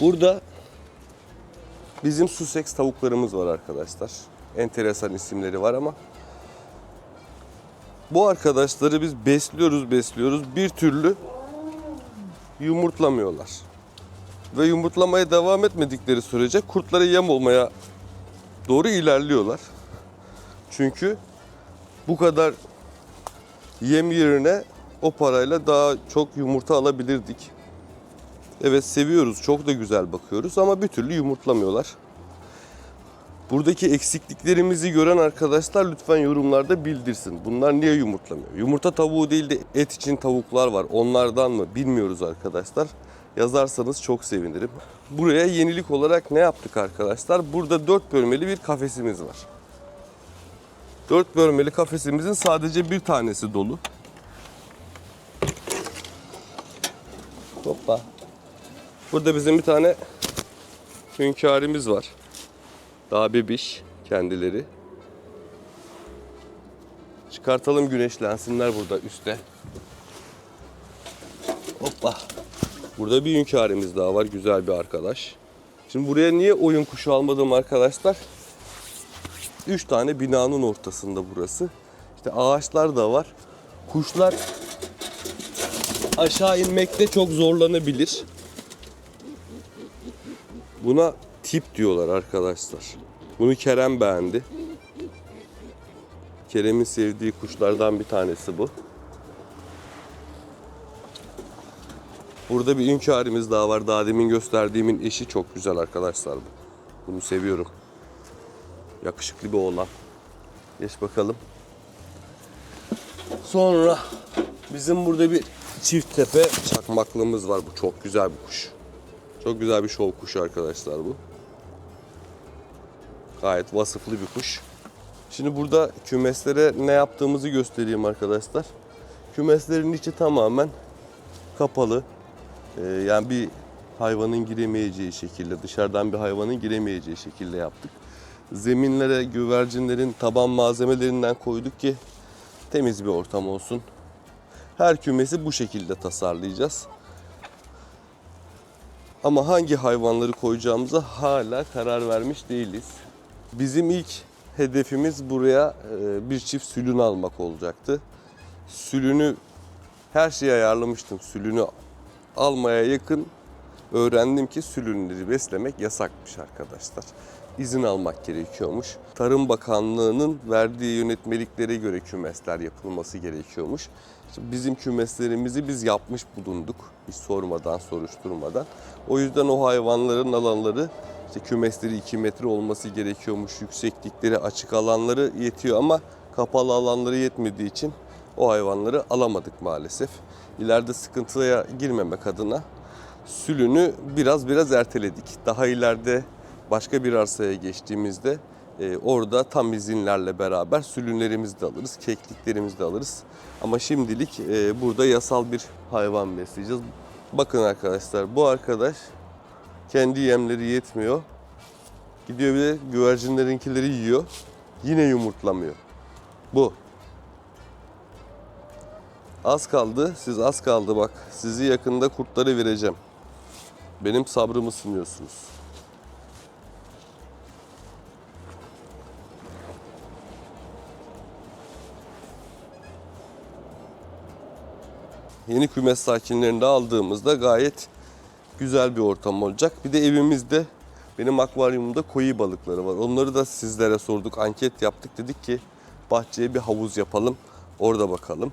Burada bizim Sussex tavuklarımız var arkadaşlar. Enteresan isimleri var ama bu arkadaşları biz besliyoruz besliyoruz bir türlü yumurtlamıyorlar. Ve yumurtlamaya devam etmedikleri sürece kurtlara yem olmaya doğru ilerliyorlar. Çünkü bu kadar yem yerine o parayla daha çok yumurta alabilirdik. Evet seviyoruz, çok da güzel bakıyoruz ama bir türlü yumurtlamıyorlar. Buradaki eksikliklerimizi gören arkadaşlar lütfen yorumlarda bildirsin. Bunlar niye yumurtlamıyor? Yumurta tavuğu değil de et için tavuklar var. Onlardan mı bilmiyoruz arkadaşlar. Yazarsanız çok sevinirim. Buraya yenilik olarak ne yaptık arkadaşlar? Burada dört bölmeli bir kafesimiz var. Dört bölmeli kafesimizin sadece bir tanesi dolu. Hoppa. Burada bizim bir tane hünkârimiz var. Daha bebiş kendileri. Çıkartalım güneşlensinler burada üstte. Hoppa. Burada bir hünkârimiz daha var. Güzel bir arkadaş. Şimdi buraya niye oyun kuşu almadım arkadaşlar? Üç tane binanın ortasında burası. İşte ağaçlar da var. Kuşlar aşağı inmekte çok zorlanabilir. Buna tip diyorlar arkadaşlar. Bunu Kerem beğendi. Kerem'in sevdiği kuşlardan bir tanesi bu. Burada bir hünkârımız daha var. Daha demin gösterdiğimin eşi çok güzel arkadaşlar bu. Bunu seviyorum. Yakışıklı bir oğlan. Geç bakalım. Sonra bizim burada bir çift tepe çakmaklığımız var. Bu çok güzel bir kuş. Çok güzel bir şov kuşu arkadaşlar bu. Gayet vasıflı bir kuş. Şimdi burada kümeslere ne yaptığımızı göstereyim arkadaşlar. Kümeslerin içi tamamen kapalı. Ee, yani bir hayvanın giremeyeceği şekilde, dışarıdan bir hayvanın giremeyeceği şekilde yaptık. Zeminlere güvercinlerin taban malzemelerinden koyduk ki temiz bir ortam olsun. Her kümesi bu şekilde tasarlayacağız. Ama hangi hayvanları koyacağımıza hala karar vermiş değiliz. Bizim ilk hedefimiz buraya e, bir çift sülün almak olacaktı. Sülünü her şeyi ayarlamıştım. Sülünü almaya yakın öğrendim ki sülünleri beslemek yasakmış arkadaşlar. İzin almak gerekiyormuş. Tarım Bakanlığı'nın verdiği yönetmeliklere göre kümesler yapılması gerekiyormuş. Bizim kümeslerimizi biz yapmış bulunduk. Hiç sormadan, soruşturmadan. O yüzden o hayvanların alanları işte kümesleri 2 metre olması gerekiyormuş. Yükseklikleri, açık alanları yetiyor ama kapalı alanları yetmediği için o hayvanları alamadık maalesef. İleride sıkıntıya girmemek adına sülünü biraz biraz erteledik. Daha ileride başka bir arsaya geçtiğimizde e, orada tam izinlerle beraber sülünlerimizi de alırız, kekliklerimizi de alırız. Ama şimdilik e, burada yasal bir hayvan besleyeceğiz. Bakın arkadaşlar bu arkadaş kendi yemleri yetmiyor. Gidiyor bir de güvercinlerinkileri yiyor. Yine yumurtlamıyor. Bu. Az kaldı. Siz az kaldı bak. Sizi yakında kurtları vereceğim. Benim sabrımı sınıyorsunuz. Yeni kümes sakinlerini de aldığımızda gayet güzel bir ortam olacak. Bir de evimizde benim akvaryumumda koyu balıkları var. Onları da sizlere sorduk, anket yaptık. Dedik ki bahçeye bir havuz yapalım, orada bakalım.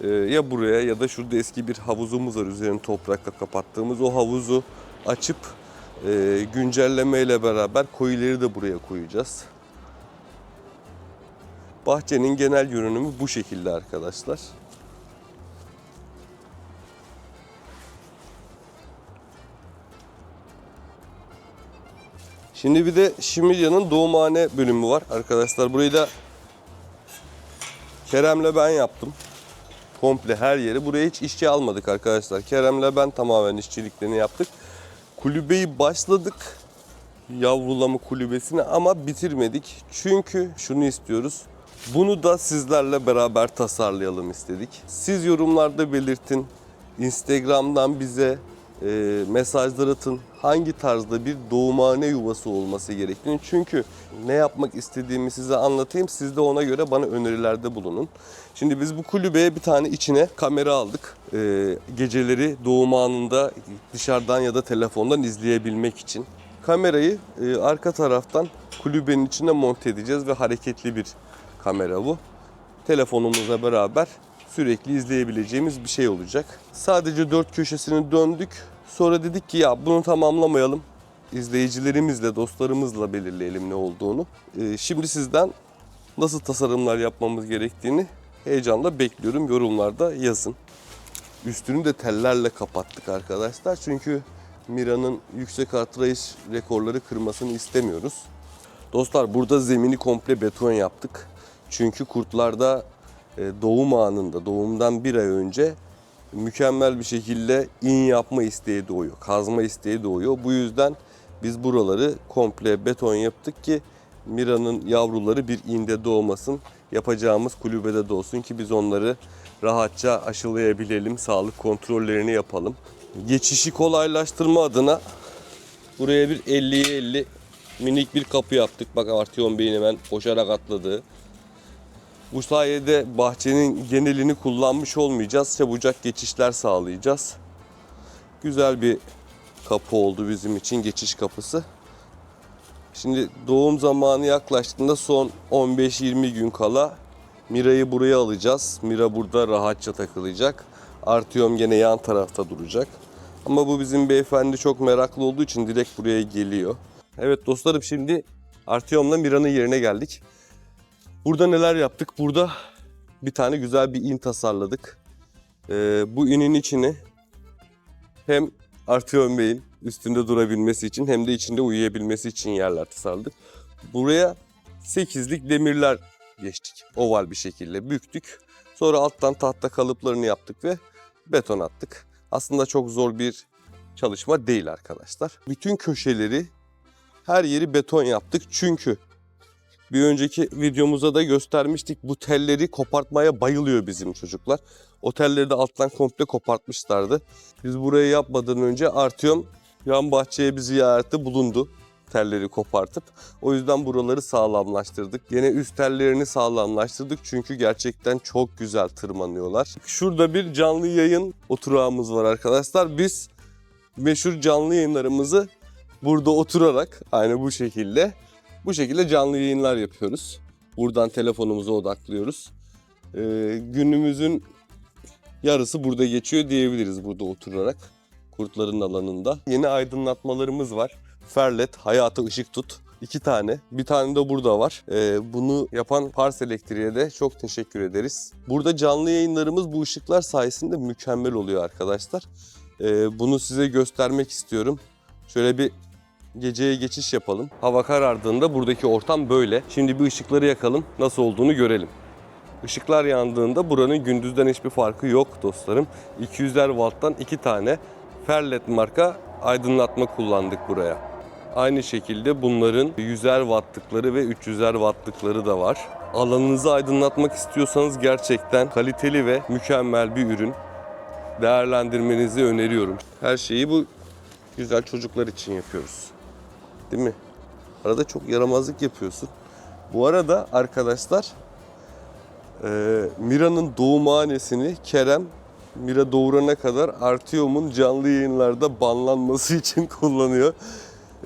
Ee, ya buraya ya da şurada eski bir havuzumuz var üzerini toprakla kapattığımız. O havuzu açıp e, güncellemeyle beraber koyuları da buraya koyacağız. Bahçenin genel görünümü bu şekilde arkadaşlar. Şimdi bir de Şimilya'nın doğumhane bölümü var arkadaşlar. Burayı da Kerem'le ben yaptım. Komple her yeri. Buraya hiç işçi almadık arkadaşlar. Kerem'le ben tamamen işçiliklerini yaptık. Kulübeyi başladık. Yavrulama kulübesini ama bitirmedik. Çünkü şunu istiyoruz. Bunu da sizlerle beraber tasarlayalım istedik. Siz yorumlarda belirtin. Instagram'dan bize e, mesajlar atın. Hangi tarzda bir doğumhane yuvası olması gerektiğini. Çünkü ne yapmak istediğimi size anlatayım. Siz de ona göre bana önerilerde bulunun. Şimdi biz bu kulübeye bir tane içine kamera aldık. E, geceleri doğum anında dışarıdan ya da telefondan izleyebilmek için. Kamerayı e, arka taraftan kulübenin içine monte edeceğiz ve hareketli bir kamera bu. Telefonumuzla beraber sürekli izleyebileceğimiz bir şey olacak. Sadece dört köşesini döndük. Sonra dedik ki ya bunu tamamlamayalım. İzleyicilerimizle, dostlarımızla belirleyelim ne olduğunu. Ee, şimdi sizden nasıl tasarımlar yapmamız gerektiğini heyecanla bekliyorum. Yorumlarda yazın. Üstünü de tellerle kapattık arkadaşlar. Çünkü Mira'nın yüksek artrayış rekorları kırmasını istemiyoruz. Dostlar burada zemini komple beton yaptık. Çünkü kurtlarda doğum anında, doğumdan bir ay önce mükemmel bir şekilde in yapma isteği doğuyor. Kazma isteği doğuyor. Bu yüzden biz buraları komple beton yaptık ki Mira'nın yavruları bir inde doğmasın. Yapacağımız kulübede doğsun ki biz onları rahatça aşılayabilelim. Sağlık kontrollerini yapalım. Geçişi kolaylaştırma adına buraya bir 50'ye 50 minik bir kapı yaptık. Bak Artion Bey'in hemen koşarak atladığı. Bu sayede bahçenin genelini kullanmış olmayacağız. Çabucak geçişler sağlayacağız. Güzel bir kapı oldu bizim için geçiş kapısı. Şimdi doğum zamanı yaklaştığında son 15-20 gün kala Mira'yı buraya alacağız. Mira burada rahatça takılacak. Artyom gene yan tarafta duracak. Ama bu bizim beyefendi çok meraklı olduğu için direkt buraya geliyor. Evet dostlarım şimdi Artyom'la Mira'nın yerine geldik. Burada neler yaptık? Burada bir tane güzel bir in tasarladık. Ee, bu inin içini hem Artyom Bey'in üstünde durabilmesi için hem de içinde uyuyabilmesi için yerler tasarladık. Buraya 8'lik demirler geçtik. Oval bir şekilde büktük. Sonra alttan tahta kalıplarını yaptık ve beton attık. Aslında çok zor bir çalışma değil arkadaşlar. Bütün köşeleri her yeri beton yaptık çünkü bir önceki videomuzda da göstermiştik. Bu telleri kopartmaya bayılıyor bizim çocuklar. O telleri de alttan komple kopartmışlardı. Biz burayı yapmadan önce Artyom yan bahçeye bir ziyarette bulundu. Telleri kopartıp. O yüzden buraları sağlamlaştırdık. Yine üst tellerini sağlamlaştırdık. Çünkü gerçekten çok güzel tırmanıyorlar. Şurada bir canlı yayın oturağımız var arkadaşlar. Biz meşhur canlı yayınlarımızı burada oturarak aynı bu şekilde bu şekilde canlı yayınlar yapıyoruz. Buradan telefonumuza odaklıyoruz. Ee, günümüzün yarısı burada geçiyor diyebiliriz burada oturarak. Kurtların alanında. Yeni aydınlatmalarımız var. Ferlet, hayata ışık tut. İki tane. Bir tane de burada var. Ee, bunu yapan Pars Elektriğe de çok teşekkür ederiz. Burada canlı yayınlarımız bu ışıklar sayesinde mükemmel oluyor arkadaşlar. Ee, bunu size göstermek istiyorum. Şöyle bir geceye geçiş yapalım. Hava karardığında buradaki ortam böyle. Şimdi bir ışıkları yakalım. Nasıl olduğunu görelim. Işıklar yandığında buranın gündüzden hiçbir farkı yok dostlarım. 200'er watttan iki tane Ferlet marka aydınlatma kullandık buraya. Aynı şekilde bunların 100'er wattlıkları ve 300'er wattlıkları da var. Alanınızı aydınlatmak istiyorsanız gerçekten kaliteli ve mükemmel bir ürün. Değerlendirmenizi öneriyorum. Her şeyi bu güzel çocuklar için yapıyoruz. Değil mi? Arada çok yaramazlık yapıyorsun. Bu arada arkadaşlar e, Mira'nın doğumhanesini Kerem Mira doğurana kadar Artyom'un canlı yayınlarda banlanması için kullanıyor.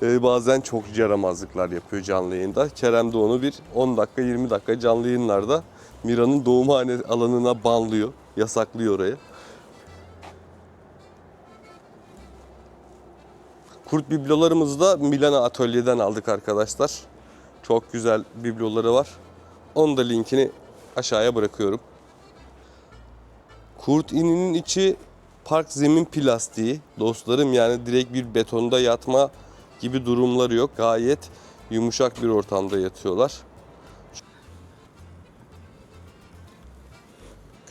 E, bazen çok yaramazlıklar yapıyor canlı yayında. Kerem de onu bir 10 dakika 20 dakika canlı yayınlarda Mira'nın doğumhane alanına banlıyor. Yasaklıyor oraya. Kurt biblolarımızı da Milana Atölye'den aldık arkadaşlar. Çok güzel bibloları var. Onun da linkini aşağıya bırakıyorum. Kurt ininin içi park zemin plastiği. Dostlarım yani direkt bir betonda yatma gibi durumları yok. Gayet yumuşak bir ortamda yatıyorlar.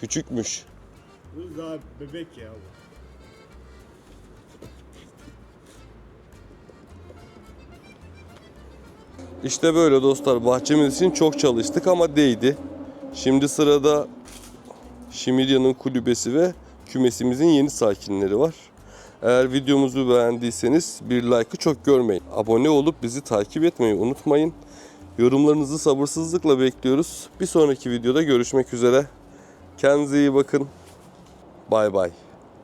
Küçükmüş. Bu daha bebek ya bu. İşte böyle dostlar bahçemiz için çok çalıştık ama değdi. Şimdi sırada Şimilya'nın kulübesi ve kümesimizin yeni sakinleri var. Eğer videomuzu beğendiyseniz bir like'ı çok görmeyin. Abone olup bizi takip etmeyi unutmayın. Yorumlarınızı sabırsızlıkla bekliyoruz. Bir sonraki videoda görüşmek üzere. Kendinize iyi bakın. Bay bay.